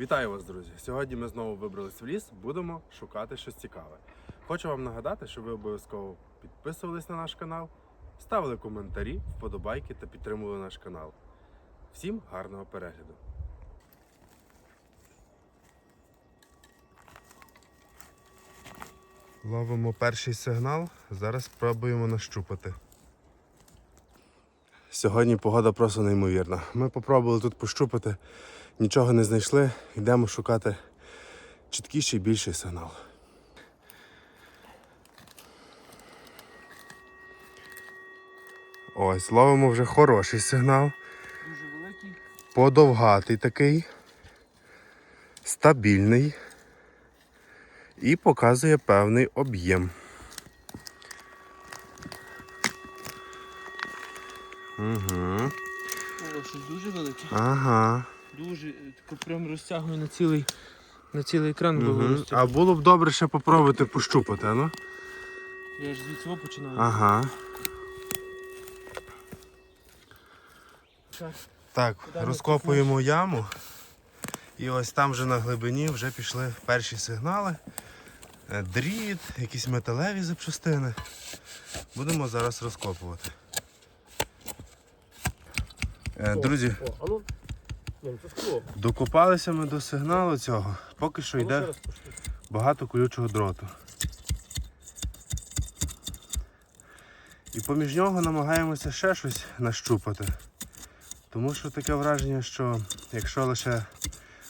Вітаю вас, друзі! Сьогодні ми знову вибрались в ліс, будемо шукати щось цікаве. Хочу вам нагадати, щоб ви обов'язково підписувались на наш канал, ставили коментарі, вподобайки та підтримували наш канал. Всім гарного перегляду! Ловимо перший сигнал, зараз спробуємо нащупати. Сьогодні погода просто неймовірна. Ми попробували тут пощупати, нічого не знайшли, йдемо шукати чіткіший більший сигнал. Ось, ловимо вже хороший сигнал. Дуже великий. Подовгатий такий, стабільний і показує певний об'єм. Угу. О, щось дуже велике. Ага. Дуже. е, Тако прям розтягує на цілий, на цілий екран Угу. А було б добре ще попробувати пощупати, ну? Я ж звідси починаю. Ага. Так. Так, Куди ми розкопуємо яму. І ось там вже на глибині вже пішли перші сигнали. Е, Дріт, якісь металеві запчастини. Будемо зараз розкопувати. Е, Друзі, О, а ну. Ні, докопалися ми до сигналу цього. Поки що ну, йде багато колючого дроту. І поміж нього намагаємося ще щось нащупати. Тому що таке враження, що якщо лише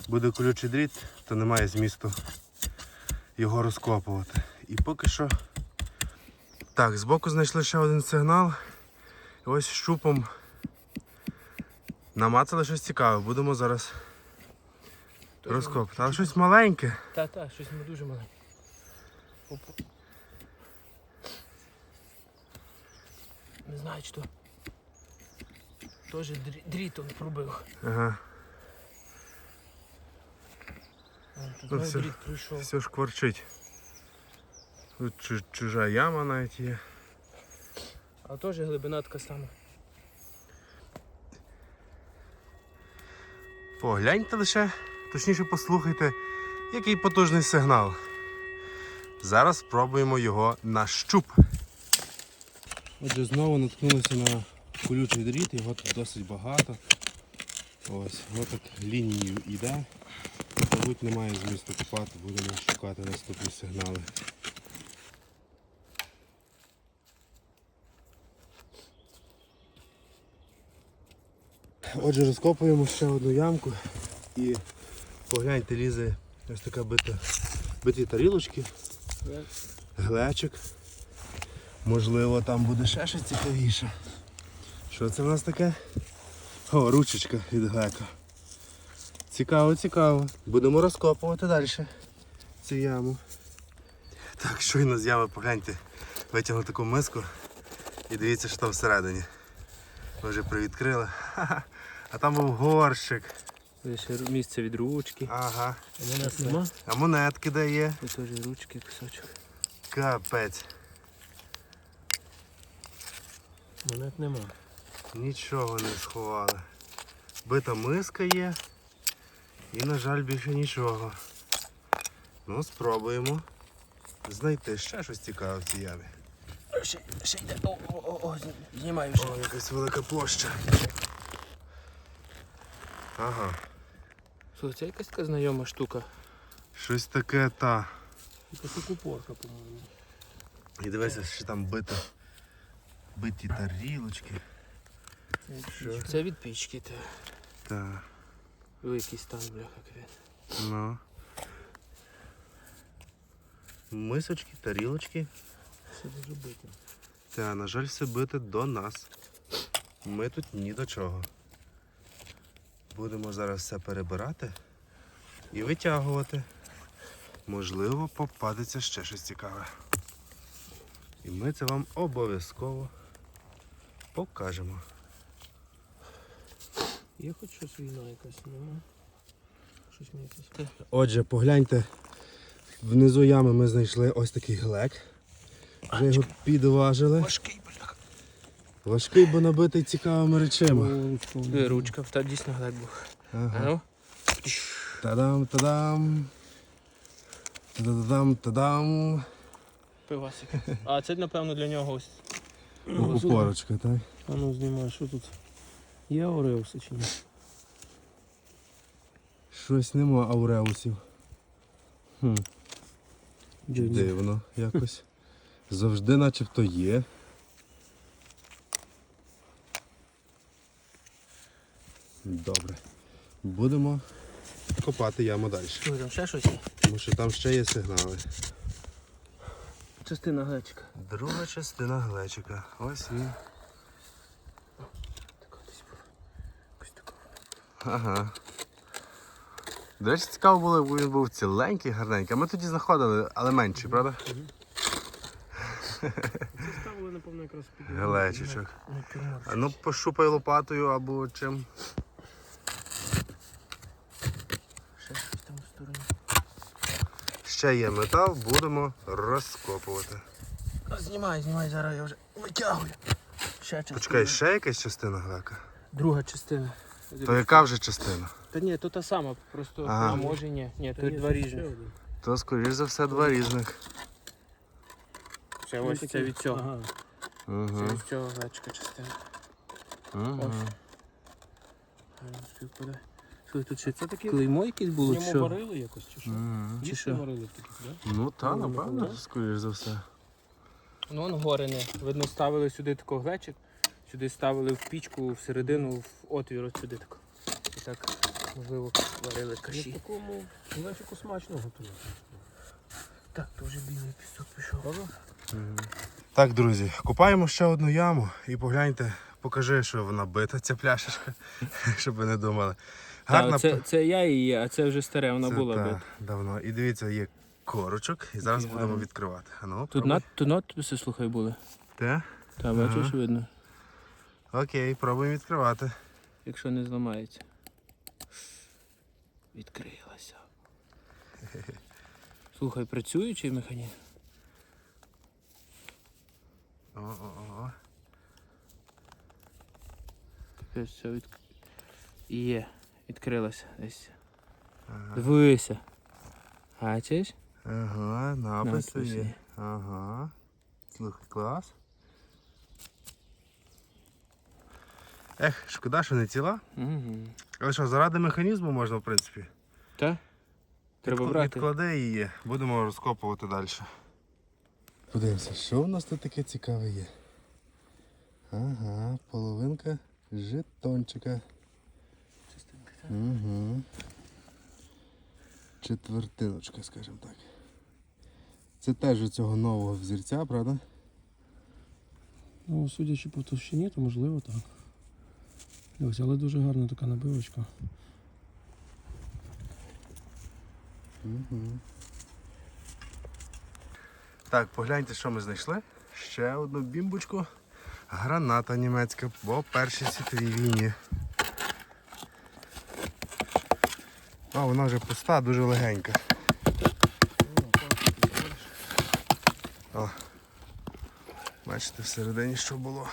буде колючий дріт, то немає змісту його розкопувати. І поки що. Так, збоку знайшли ще один сигнал. І ось щупом намацали щось цікаве. Будемо зараз Тоже розкопувати. Але щось маленьке. Та, та, щось ми дуже маленьке. Опа. Не знаю, то. Теж дрі- дрітом пробив. Ага. Тут Ну, все. дріт прийшов. Все шкварчить. Тут чужа яма навіть є. А теж глибина така сама. Погляньте лише, точніше послухайте, який потужний сигнал. Зараз спробуємо його на щуп. Отже, знову наткнулися на колючий дріт, його тут досить багато. Ось, воно так лінією йде. Мабуть, немає змісту копати, будемо шукати наступні сигнали. Отже, розкопуємо ще одну ямку і погляньте, лізе ось така бита, биті тарілочки, глечик. Можливо, там буде ще щось цікавіше. Що це в нас таке? О, ручечка від глека. Цікаво, цікаво. Будемо розкопувати далі цю яму. Так, щойно з ями, погляньте, витягнув таку миску і дивіться, що там всередині. Ми вже привідкрили. Ха-ха. А там був горщик. Ще місце від ручки. Ага. А нас нема. А монетки де є? І теж ручки, кусочок. Капець. Монет нема. Нічого не сховали. Бита миска є. І, на жаль, більше нічого. Ну, спробуємо знайти ще щось цікаве в цій ямі. Ще, ще йде. О, о, о, о, знімаю вже. О, якась велика площа. Ага. Слухай, це якась така знайома штука. Щось таке та. Якась упорка, по-моєму. І дивися, що там бита. Биті тарілочки. Що? Це від пічки. Та. Та. Великий стан, бляха, квіт. Ну. Мисочки, тарілочки. Все дуже бити. Та, на жаль, все бите до нас. Ми тут ні до чого. Будемо зараз все перебирати і витягувати. Можливо, попадеться ще щось цікаве. І ми це вам обов'язково покажемо. Є хоч щось війна якась, нема. Щось мені це Отже, погляньте, внизу ями ми знайшли ось такий глек. Вже його підважили. Важкий, бляха. Важкий, бо набитий цікавими речами. Е, Ручка, та дійсно. А Ага. ну. Тш. Та-дам, та-дам. Та-дам, та-дам. Пивасик. А це, напевно, для нього ось. Упорочка, так? А ну знімай, що тут? Є ореуси чи ні? Щось нема ауреусів. Хм, дивно якось. Завжди начебто є. Добре. Будемо копати яму далі. Що там ще щось? Тому що там ще є сигнали. Частина глечика. Друга частина глечика. Ось він. Ага. До речі, цікаво було, бо він був ціленький, гарненький. А ми тоді знаходили, але менший, правда? Це ставили, напевно, якраз під Глечичок. Ну пошупай лопатою або чим. Стороні. Ще є метал, будемо розкопувати. Знімай, знімай, зараз я вже витягую. Ще частина. Почекай, ще якась частина глека? Друга частина. То яка вже частина? Та ні, то та сама, просто Ага. а може ні. Ні, тут два різні. То, скоріш за все, два різних. Це ось це від цього. Ага. Це Угу. від цього глечика частина. Угу. Гарно співпадає. Що тут ще Це такі клеймо якесь в було? чи ньому Що? варили якось чи що? Угу. Чи що? варили в таких, да? Ну та, Ну, напевно, ну, скоріш за все. Ну, он горини. Видно, ставили сюди тако глечик, сюди ставили в пічку, всередину, в отвір от сюди тако. І так, можливо, варили каші. в такому лечику смачно готувати. Так, то білий пісок пішов. Так, друзі, купаємо ще одну яму і погляньте, покажи, що вона бита, ця пляшечка, щоб ви не думали. Гарна це, це я її, а це вже старе, вона Це була та, давно. І дивіться, є корочок, і зараз Який будемо відкривати. А ну, Тут, над, тут надписи, слухай, були. Те? Та бачиш, Ага. видно, Окей, пробуємо відкривати. якщо не зламається. Відкрилася. Слухай, працюючий механізм? О-о-о. Капець, все від... Є, відкрилася десь. Ага. Дивися. Бачиш? Ага, написи є. Ага. Слухай, клас. Ех, шкода, що не ціла. Угу. Але що, заради механізму можна, в принципі. Так? Треба Відкл- брати. Відклади її, будемо розкопувати далі. Подивимося, що у нас тут таке цікаве є. Ага, половинка жетончика. Угу. Четвертиночка, скажімо так. Це теж від цього нового взірця, правда? Ну, судячи по товщині, то можливо так. Ось, але дуже гарна така набивочка. Угу. Так, погляньте, що ми знайшли. Ще одну бімбочку. Граната німецька по Першій світовій війні. А, вона вже пуста, дуже легенька. О, бачите, всередині що було.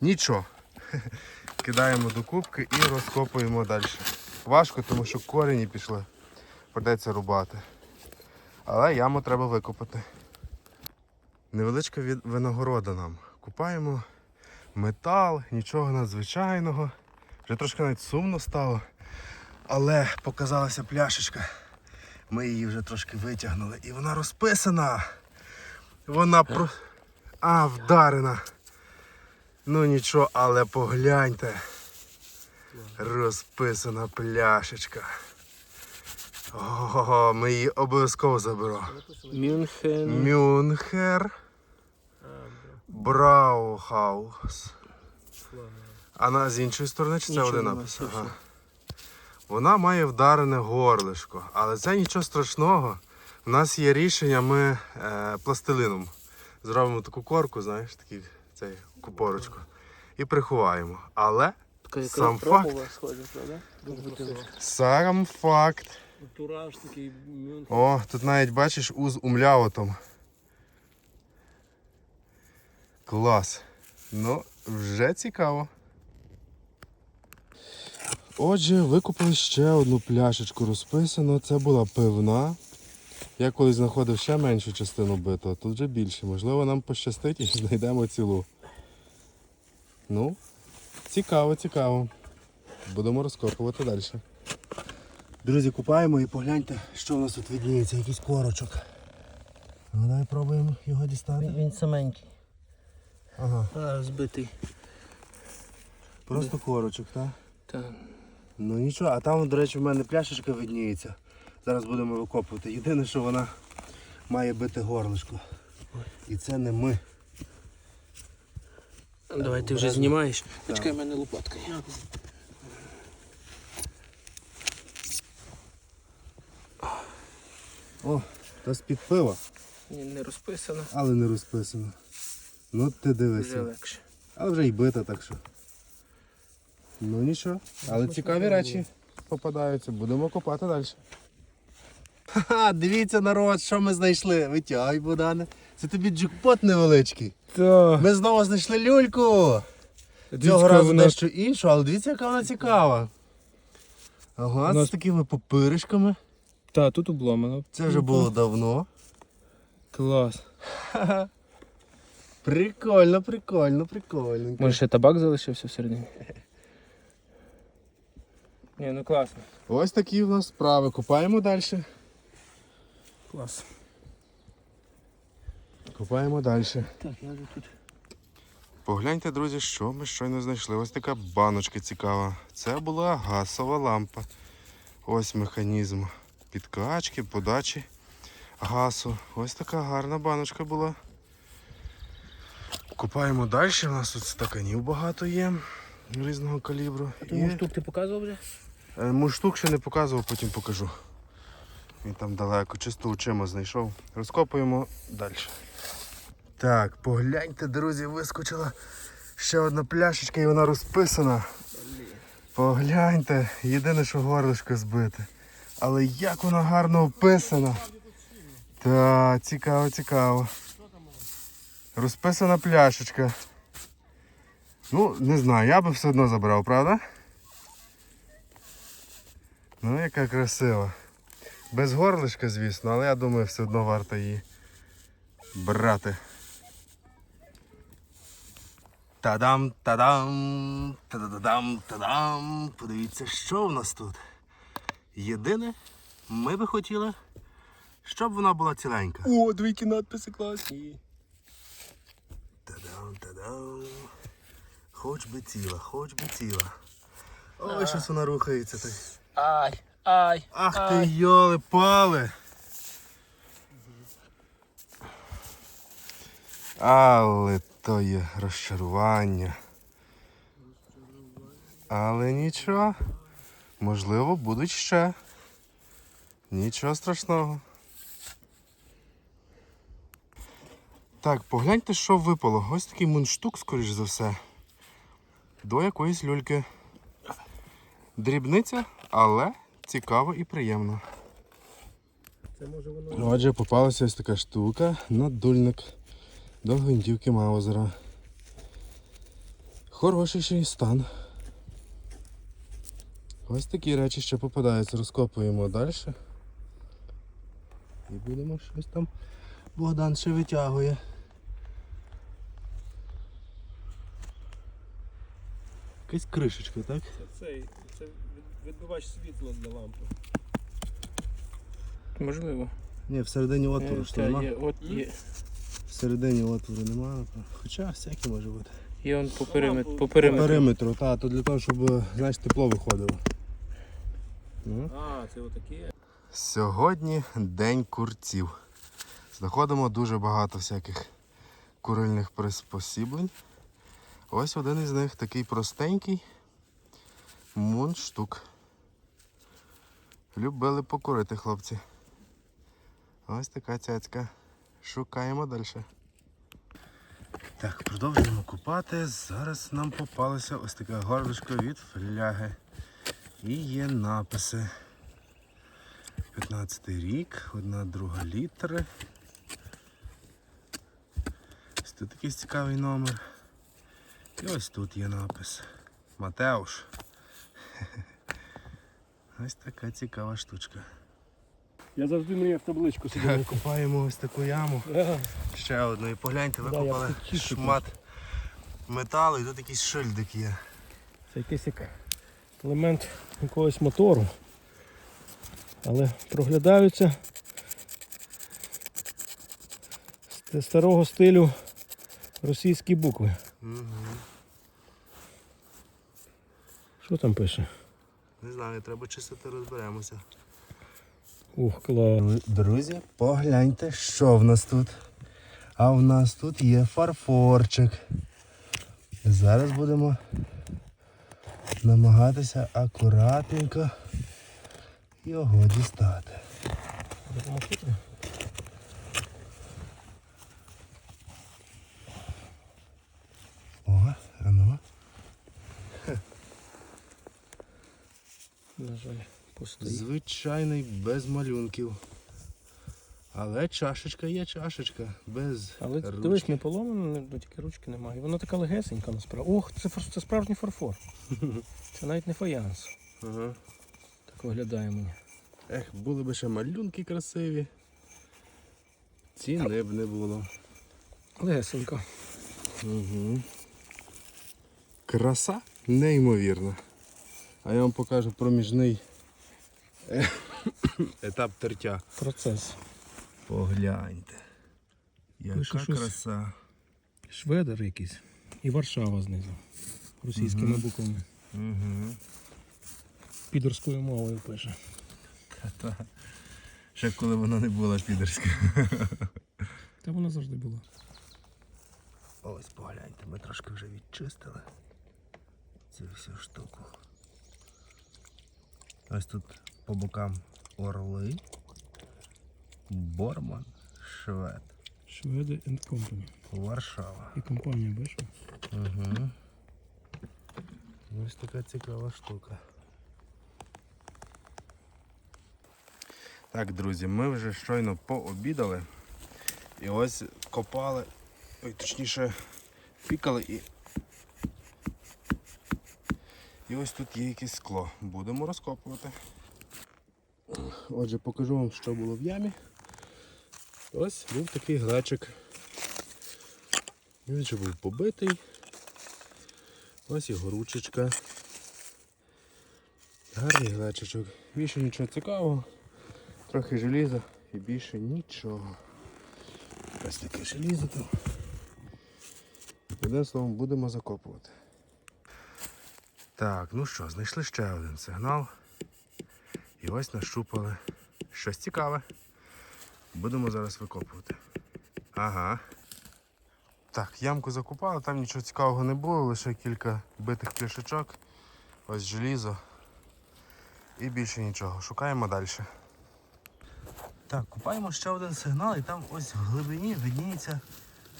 Нічого. Кидаємо до кубки і розкопуємо далі. Важко, тому що корені пішли. Придеться рубати. Але яму треба викопати. Невеличка винагорода нам. Купаємо метал, нічого надзвичайного. Вже трошки навіть сумно стало. Але показалася пляшечка. Ми її вже трошки витягнули. І вона розписана. Вона про. А, вдарена. Ну нічого, але погляньте. Розписана пляшечка. Ого, ми її обов'язково заберемо. Мюнхен. Мюнхер Браухаус. А на з іншої сторони чи це один напис? Ага. Вона має вдарене горлишко, але це нічого страшного. У нас є рішення, ми е, пластилином зробимо таку корку, знаєш, такий цей купорочку. І приховаємо. Але Така Сам правда? сам факт. Тураж такий. О, тут навіть бачиш уз умляотом. Клас. Ну, вже цікаво. Отже, викупили ще одну пляшечку розписано. Це була пивна. Я колись знаходив ще меншу частину битого, тут вже більше. Можливо, нам пощастить і знайдемо цілу. Ну, цікаво, цікаво. Будемо розкопувати далі. Друзі, купаємо і погляньте, що у нас тут відніється, якийсь корочок. Ну, давай пробуємо його дістати. Він саменький, Ага, а збитий. просто корочок, так? Та. Ну нічого, а там, до речі, в мене пляшечка видніється. Зараз будемо викопувати. Єдине, що вона має бити горлишко. І це не ми. Давай ти вже знімаєш. Почекай, в мене лопатка є. О, та з-під пива, Ні, не розписано. але не розписано. Ну ти Вже дивися. легше. Але вже й бита, так що. Ну нічого. Але цікаві речі попадаються. Будемо копати далі. Ха-ха, дивіться народ, що ми знайшли. Витягай, Богдане. Це тобі джекпот невеличкий. Так. Ми знову знайшли люльку. Цього разу дещо іншу, але дивіться, яка вона цікава. Ага, нас- з такими попиришками. Та, тут обломано. Це вже було давно. Клас. Прикольно, прикольно, прикольно. Може ще табак залишився всередині? Ні, ну класно. Ось такі в нас справи. Копаємо далі. Клас. Копаємо далі. Так, я вже тут. Погляньте, друзі, що ми щойно знайшли. Ось така баночка цікава. Це була газова лампа. Ось механізм підкачки, подачі газу. Ось така гарна баночка була. Купаємо далі. У нас тут стаканів багато є різного калібру. Тому штук ти показував вже? Е, Муштук ще не показував, потім покажу. Він там далеко, чисто очима знайшов. Розкопуємо далі. Так, погляньте, друзі, вискочила ще одна пляшечка і вона розписана. Погляньте, єдине, що горлишко збите. Але як вона гарно описана. Так, цікаво, цікаво. Розписана пляшечка. Ну, не знаю, я би все одно забрав, правда? Ну, яка красива. Без горлишка, звісно, але я думаю, все одно варто її брати. Та-дам, та-дам, та-да-дам, та-дам. Подивіться, що в нас тут. Єдине, ми би хотіли, щоб вона була ціленька. О, двійки надписи класні. Та-дам, та-дам. Хоч би ціла, хоч би ціла. Ой, щось вона рухається так. Ай, ай. Ах ти йоли пали. Але то є розчарування. Але нічого. Можливо, будуть ще. Нічого страшного. Так, погляньте, що випало. Ось такий мундштук, скоріш за все. До якоїсь люльки. Дрібниця, але цікаво і приємно. Це. Отже, попалася ось така штука, надульник до гвинтівки Маузера. Хороший ще й стан. Ось такі речі ще попадаються. Розкопуємо далі. І будемо щось там. Богдан ще витягує. Якась кришечка, так? Це цей, це відбивач світла для лампи. Можливо. Ні, всередині отвору Е, ж та, нема. є, от є. Всередині отвору немає. Хоча всяке може бути. Є он по периметру. По По периметру. периметру, так, то для того, щоб знаєш, тепло виходило. Ну. А, це отакі. Сьогодні день курців. Знаходимо дуже багато всяких курильних приспосіблень. Ось один із них такий простенький мундштук. Любили покурити хлопці. Ось така цяцька. Шукаємо далі. Так, продовжуємо купати. Зараз нам попалося ось таке горлишко від фляги. І є написи. 15 рік, одна друга літери. Ось тут якийсь цікавий номер. І ось тут є напис. Матеуш. Ось така цікава штучка. Я завжди мріяв табличку Так, копаємо ось таку яму. Ще одну. І погляньте, Да, викопали чистий шмат металу і тут якийсь шильдик є. Це якийсь як елемент якогось мотору. Але проглядаються з старого стилю російські букви. Угу. Що там пише? Не знаю, треба чистити, розберемося. Ух, клас. Друзі, погляньте, що в нас тут. А в нас тут є фарфорчик. Зараз будемо намагатися акуратненько його дістати. О, а ну. На жаль, постоїть. Звичайний без малюнків. Але чашечка є чашечка. Без Але ручки. дивись, не поломано, не- ну, тільки ручки немає. Вона така легесенька насправді. Ох, це, це справжній фарфор. Це навіть не фаянс. Ага. Так виглядає мені. Ех, були б ще малюнки красиві. Ціни б не було. Легесенько. Угу. Краса неймовірна. А я вам покажу проміжний етап тертя. Процес. Погляньте. Яка Пише щось. краса. Шведер якийсь. І Варшава знизу. Російськими буквами. Угу. Підерською мовою пише. Та. Ще коли вона не була підерська. Та вона завжди була. Ось погляньте, ми трошки вже відчистили цю всю штуку. Ось тут по бокам орли, Борман, Швед, Шведи and Company. Варшава. І компанія, бачиш? Угу. Ось така цікава штука. Так, друзі, ми вже щойно пообідали. І ось копали, ой, точніше, пікали і. І ось тут є якесь скло. Будемо розкопувати. Отже, покажу вам, що було в ямі. Ось був такий глечик. Він ще був побитий. Ось його ручечка. Гарний глечичок. Більше нічого цікавого. Трохи желіза і більше нічого. Ось таке желізо там. Одним словом, будемо закопувати. Так, ну що, знайшли ще один сигнал. І ось нащупали щось цікаве. Будемо зараз викопувати. Ага. Так, ямку закупали, там нічого цікавого не було, лише кілька битих пляшечок. Ось желізо. І більше нічого. Шукаємо далі. Так, купаємо ще один сигнал і там ось в глибині видніється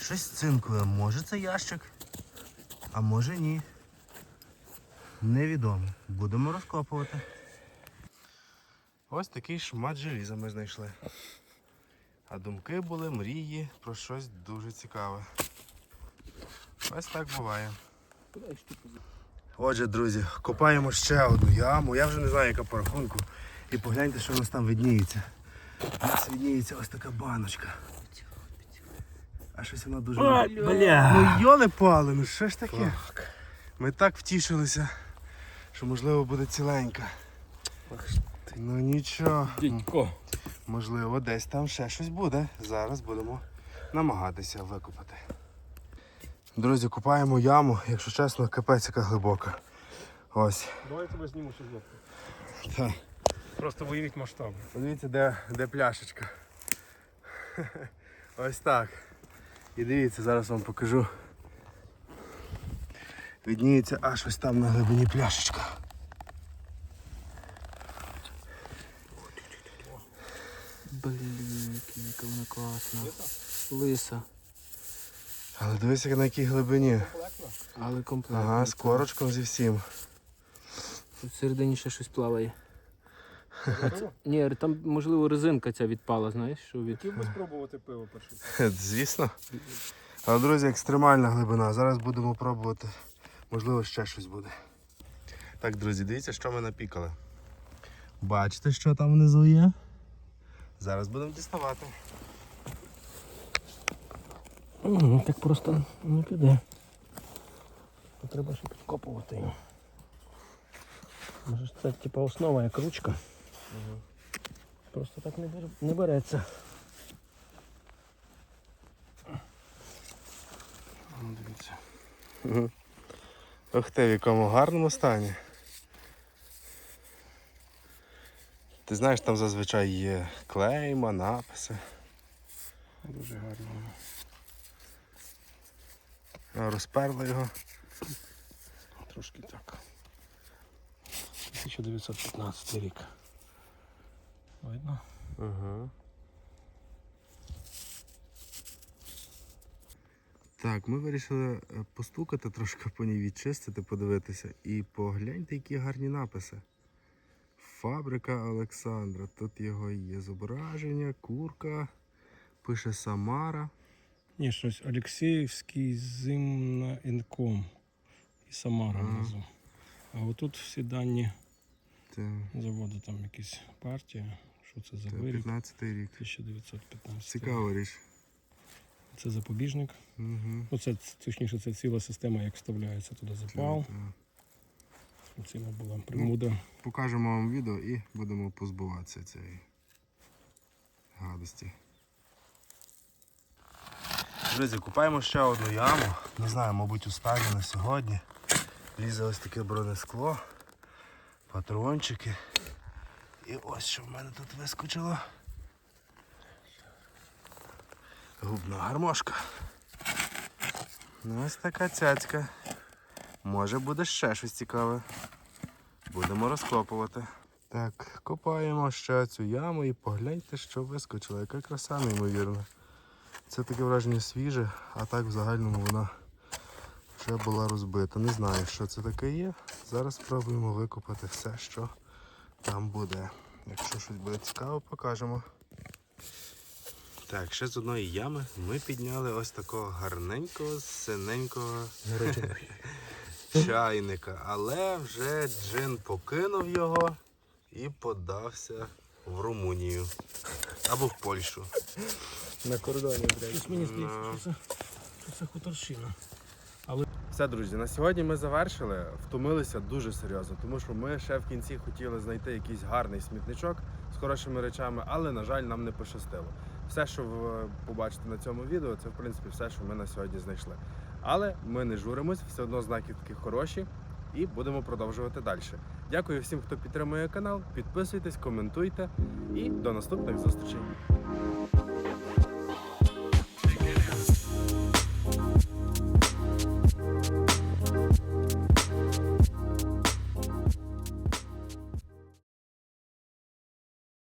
щось цинкове. Може це ящик, а може ні. Невідомо. Будемо розкопувати. Ось такий шмат желіза ми знайшли. А думки були мрії про щось дуже цікаве. Ось так буває. Отже, друзі, копаємо ще одну яму. Я вже не знаю, яка по рахунку. І погляньте, що у нас там видніється. У нас видніється ось така баночка. А щось вона дуже. бля! Ну йоли пали, ну що ж таке? Ми так втішилися, що можливо буде ціленька. Ну нічого. Дідько. Можливо, десь там ще щось буде. Зараз будемо намагатися викопати. Друзі, купаємо яму, якщо чесно, капець яка глибока. Ось. Давай я тебе зніму злоку. Так. Просто виявіть масштаб. Подивіться, де, де пляшечка. Ось так. І дивіться, зараз вам покажу. Відніється аж ось там на глибині пляшечка. Яка вона класна. Лиса. Але дивись, як на якій глибині. Але комплектна. Ага, з корочком зі всім. Тут всередині ще щось плаває. Ні, там можливо резинка ця відпала, знаєш, що від. Хотів би спробувати пиво перше. Звісно. Але, друзі, екстремальна глибина. Зараз будемо пробувати. Можливо, ще щось буде. Так, друзі, дивіться, що ми напікали. Бачите, що там внизу є? Зараз будемо діставати. М, Так просто не піде. Треба ще підкопувати його. Може це типа основа як ручка. Просто так не, бер- не береться. Ну, Дивіться. Ух ти, в якому гарному стані. Ти знаєш, там зазвичай є клейма, написи. Дуже гарно. Розперли його. Трошки так. 1915 рік. Видно? Ага. Так, ми вирішили е, постукати трошки по ній відчистити, подивитися. І погляньте, які гарні написи. Фабрика Олександра. Тут його є зображення, курка, пише Самара. Ні, щось Олексіївський зимна інком і Самара внизу. А отут всі дані Це, заводу, там якісь партії. Що це за це виріб? 15 рік. 1915. Цікава річ. Це запобіжник. Угу. Оце точніше, це ціла система, як вставляється туди запал. Цим була примуда. Покажемо вам відео і будемо позбуватися цієї гадості. Друзі, купаємо ще одну яму. Не знаю, мабуть, останню на сьогодні. Лізе ось таке бронескло, патрончики. І ось що в мене тут вискочило. Губна гармошка. Ну, ось така цяцька. Може буде ще щось цікаве. Будемо розкопувати. Так, копаємо ще цю яму і погляньте, що вискочило. Яка краса неймовірна. Це таке враження свіже, а так в загальному вона вже була розбита. Не знаю, що це таке є. Зараз спробуємо викопати все, що там буде. Якщо щось буде цікаво, покажемо. Так, ще з одної ями ми підняли ось такого гарненького, синенького чайника, але вже джин покинув його і подався в Румунію або в Польщу. На кордоні, Щось мені здається, що це, що це хуторщина. Все, друзі, на сьогодні ми завершили. Втомилися дуже серйозно, тому що ми ще в кінці хотіли знайти якийсь гарний смітничок з хорошими речами, але, на жаль, нам не пощастило. Все, що ви побачите на цьому відео, це в принципі все, що ми на сьогодні знайшли. Але ми не журимось, все одно знаки такі хороші і будемо продовжувати далі. Дякую всім, хто підтримує канал. Підписуйтесь, коментуйте і до наступних зустрічей.